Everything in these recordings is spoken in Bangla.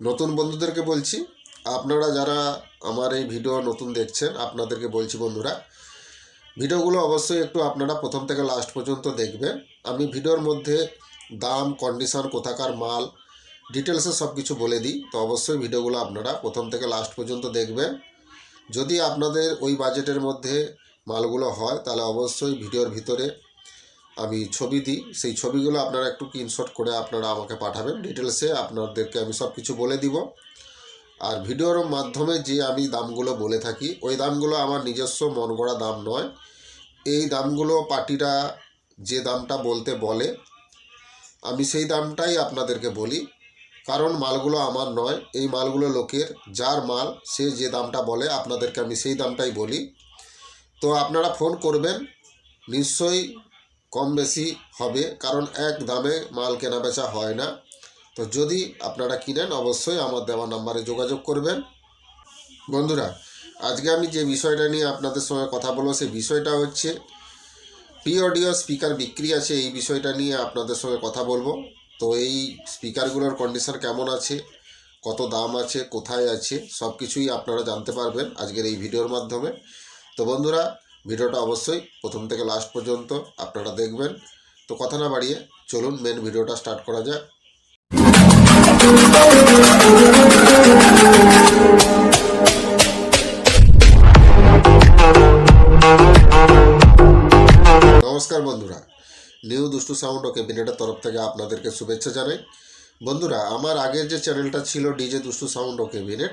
নতুন বন্ধুদেরকে বলছি, আপনারা যারা আমার এই ভিডিও নতুন দেখছেন, আপনাদেরকে বলছি বন্ধুরা, ভিডিওগুলো অবশ্যই একটু আপনারা প্রথম থেকে লাস্ট পর্যন্ত দেখবেন। আমি ভিডিওর মধ্যে দাম কন্ডিশন কোথাকার মাল ডিটেলসে সব কিছু বলে দিই, তো অবশ্যই ভিডিওগুলো আপনারা প্রথম থেকে লাস্ট পর্যন্ত দেখবেন। যদি আপনাদের ওই বাজেটের মধ্যে মালগুলো হয়, তাহলে অবশ্যই ভিডিওর ভিতরে আমি ছবি দিই, সেই ছবিগুলো আপনারা একটু স্ক্রিনশট করে আপনারা আমাকে পাঠাবেন। ডিটেলসে আপনাদেরকে আমি সব কিছু বলে দিব। আর ভিডিওর মাধ্যমে যে আমি দামগুলো বলে থাকি, ওই দামগুলো আমার নিজস্ব মন গড়া দাম নয়। এই দামগুলো পার্টিরা যে দামটা বলতে বলে, আমি সেই দামটাই আপনাদেরকে বলি। কারণ মালগুলো আমার নয়, এই মালগুলো লোকের, যার মাল সে যে দামটা বলে, আপনাদেরকে আমি সেই দামটাই বলি। তো আপনারা ফোন করবেন, নিশ্চয়ই কম বেশি হবে, কারণ এক দামে মাল কেনা বেচা হয় না। তো যদি আপনারা কিনেন, অবশ্যই আমার দেওয়া নাম্বারে যোগাযোগ করবেন। বন্ধুরা, আজকে আমি যে বিষয়টা নিয়ে আপনাদের সঙ্গে কথা বলব, সেই বিষয়টা হচ্ছে পি অডিও স্পিকার বিক্রি আছে, এই বিষয়টা নিয়ে আপনাদের সঙ্গে কথা বলব। তো এই স্পিকারগুলোর কন্ডিশন কেমন আছে, কত দাম আছে, কোথায় আছে সব কিছুই আপনারা জানতে পারবেন আজকের এই ভিডিওর মাধ্যমে। তো বন্ধুরা ভিডিওটা অবশ্যই প্রথম থেকে লাস্ট পর্যন্ত আপনারা দেখবেন। তো কথা না বাড়িয়ে চলুন মেন ভিডিওটা স্টার্ট করা যাক। নমস্কার বন্ধুরা, নিউ দুষ্টু সাউন্ড ও ক্যাবিনেটের তরফ থেকে আপনাদেরকে শুভেচ্ছা জানাই। বন্ধুরা, আমার আগের যে চ্যানেলটা ছিল ডিজে দুষ্টু সাউন্ড ও ক্যাবিনেট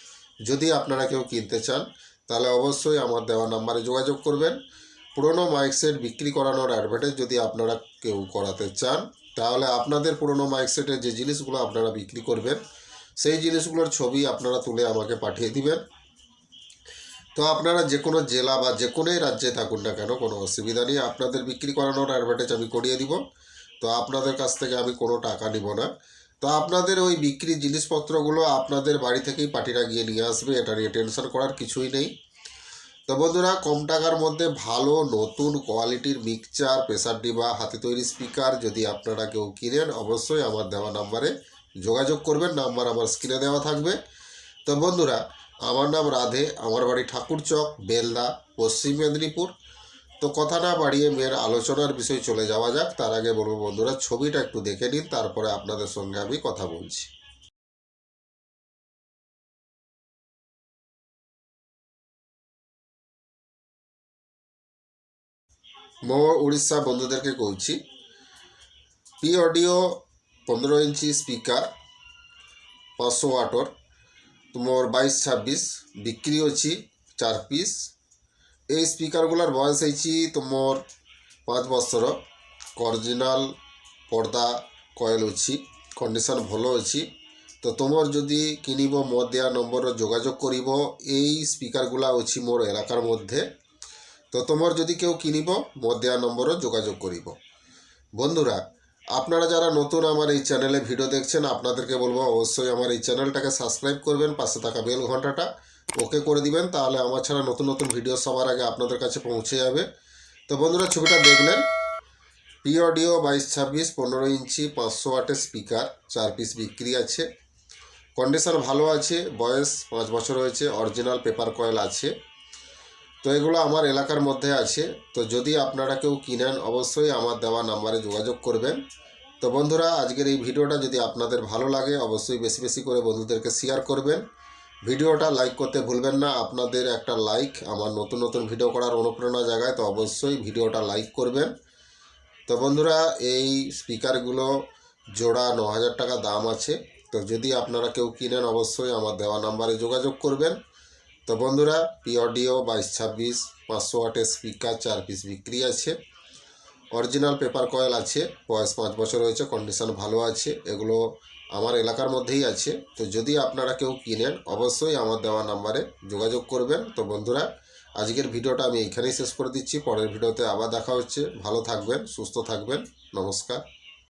যদি আপনারা কেউ কিনতে চান, তাহলে অবশ্যই আমার দেওয়া নাম্বারে যোগাযোগ করবেন। পুরনো মাইক সেট বিক্রি করানোর অ্যাডভার্টাইজ যদি আপনারা কেউ করাতে চান, তাহলে আপনাদের পুরনো মাইক সেটের যে জিনিসগুলো আপনারা বিক্রি করবেন, সেই জিনিসগুলোর ছবি আপনারা তুলে আমাকে পাঠিয়ে দিবেন। তো আপনারা যে কোনো জেলা বা যে কোনোই রাজ্যে থাকুন না কেন, কোনো অসুবিধা নেই। আপনাদের বিক্রি করানোর অ্যাডভার্টাইজ আমি করিয়ে দিব। তো আপনাদের কাছ থেকে আমি কোনো টাকা নিব না। তো আপনাদের ওই বিক্রি জিনিসপত্রগুলো আপনাদের বাড়ি থেকেই পার্টিরা গিয়ে নিয়ে আসবে, এটা নিয়ে টেনশন করার কিছুই নেই। তো বন্ধুরা, কম টাকার মধ্যে ভালো, নতুন কোয়ালিটির মিক্সচার প্রেসার ডিবা হাতে তৈরি স্পিকার যদি আপনারা কেউ কিনেন, অবশ্যই আমার দেওয়া নাম্বারে যোগাযোগ করবেন, নাম্বার আমার স্ক্রিনে দেওয়া থাকবে। তো বন্ধুরা, আমার নাম রাধে, আমার বাড়ি ঠাকুরচক, বেলদা, পশ্চিম মেদিনীপুর। তো কথা না বাড়িয়ে মেয়ের আলোচনার বিষয়ে চলে যাওয়া যাক। তার আগে বলব বন্ধুরা, ছবিটা একটু দেখে নিন, তারপরে আপনাদের সঙ্গে আমি কথা বলছি। মোর উড়িষ্যা বন্ধুদেরকে বলছি পি অডিও পনেরো ইঞ্চি স্পিকার, পাঁচশো ওয়াটর তোমার বাইশ ছাব্বিশ, বিক্রি হচ্ছে চার পিস এই স্পিকারগুলোর বয়স হয়েছি তোমার পাঁচ বছর। অরিজিনাল পর্দা কয়েল অছি কন্ডিশন ভালো অছি তো তোমার যদি কিনিব মোর দেওয়া নম্বর যোগাযোগ করিব, এই স্পিকারগুলা অছি মোর এলাকার মধ্যে। তো তোমার যদি কেউ কিনিব মোর দেওয়া নম্বর যোগাযোগ করিব। বন্ধুরা, আপনারা যারা নতুন আমার এই চ্যানেলে ভিডিও দেখছেন, আপনাদেরকে বলব অবশ্যই আমার এই চ্যানেলটাকে সাবস্ক্রাইব করবেন, পাশে থাকা বেল ঘন্টাটা। ওকে করে দিবেন, তাহলে আমার ছাড়া নতুন নতুন ভিডিও সবার আগে আপনাদের কাছে পৌঁছে যাবে। তো বন্ধুরা, ছবিটা দেখলেন। পি অডিও বাইশ ছাব্বিশ, পনেরো ইঞ্চি, পাঁচশো ওয়াটের স্পিকার চার পিস বিক্রি আছে। কন্ডিশন ভালো আছে, বয়স পাঁচ বছর হয়েছে অরিজিনাল পেপার কয়েল আছে। তো এগুলো আমার এলাকার মধ্যে আছে। তো যদি আপনারা কেউ কিনেন, অবশ্যই আমার দেওয়া নাম্বারে যোগাযোগ করবেন। তো বন্ধুরা, আজকের এই ভিডিওটা যদি আপনাদের ভালো লাগে, অবশ্যই বেশি বেশি করে বন্ধুদেরকে শেয়ার করবেন। ভিডিওটা লাইক করতে ভুলবেন না। আপনাদের একটা লাইক আমার নতুন নতুন ভিডিও করার অনুপ্রেরণা জায়গায় তো অবশ্যই ভিডিওটা লাইক করবেন। তো বন্ধুরা, এই স্পিকারগুলো জোড়া ন হাজার টাকা দাম আছে। তো যদি আপনারা কেউ কিনেন, অবশ্যই আমার দেওয়া নাম্বারে যোগাযোগ করবেন। তো বন্ধুরা পি অডিও বাইশ ছাব্বিশ, পাঁচশো ওয়াটের স্পিকার চার পিস বিক্রি আছে। অরিজিনাল পেপার কয়েল আছে, বয়স পাঁচ বছর হয়েছে কন্ডিশন ভালো আছে। এগুলো আমার এলাকার মধ্যেই আছে। তো যদি আপনারা কেউ কিনেন, অবশ্যই আমার দেওয়া নাম্বারে যোগাযোগ করবেন। তো বন্ধুরা, আজকের ভিডিওটা আমি এইখানেই শেষ করে দিচ্ছি। পরের ভিডিওতে আবার দেখা হচ্ছে। ভালো থাকবেন, সুস্থ থাকবেন। নমস্কার।